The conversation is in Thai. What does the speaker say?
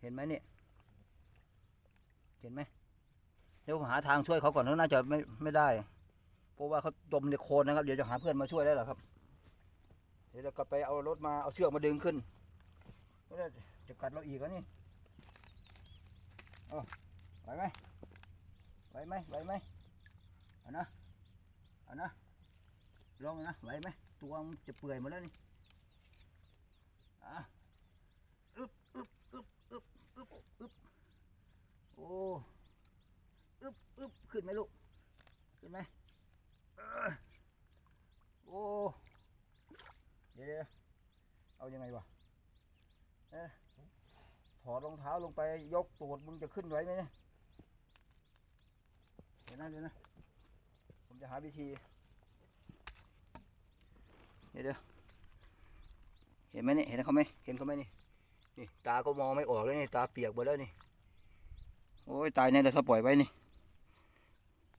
เห็นไหมเนี่ย เห็นไหมเดี๋ยวผมหาทางช่วยเขาก่อนเขาน่าจะไม่ไม่ได้ เพราะว่าเขาจมในโคลนนะครับ เดี๋ยวจะหาเพื่อนมาช่วยได้หรอครับ เดี๋ยวเราก็ไปเอารถมาเอาเชือกมาดึงขึ้นไม่ได้จะกัดเราอีกแล้วนี่เอาไหวไหมไหวไหมไหวไหมเอานะเอานะลองนะไหวไหมตัวมันจะเปื่อยหมดแล้วนี่อะอึบอึบอึบอึบอึบอึบโอ้อึบอึบ ขึ้นไหมลูก ขึ้นไหมโอ้ เดี๋ยวเอายังไงวะเอถอดรองเท้าลงไปยกตูดมึงจะขึ้นไหวไหมเนี่ยเดี๋ยวนะเดี๋ยวนะผมจะหาวิธี เดี๋ยวเห็นไหมเนี่ยเห็นเขาไหมเห็นเขาไหมนี่นี่ ตาก็มองไม่ออกแล้วนี่ ตาเปียกหมดแล้วนี่ โอ้ย ตายเนี่ยเดี๋ยวสปล่อยไว้นี่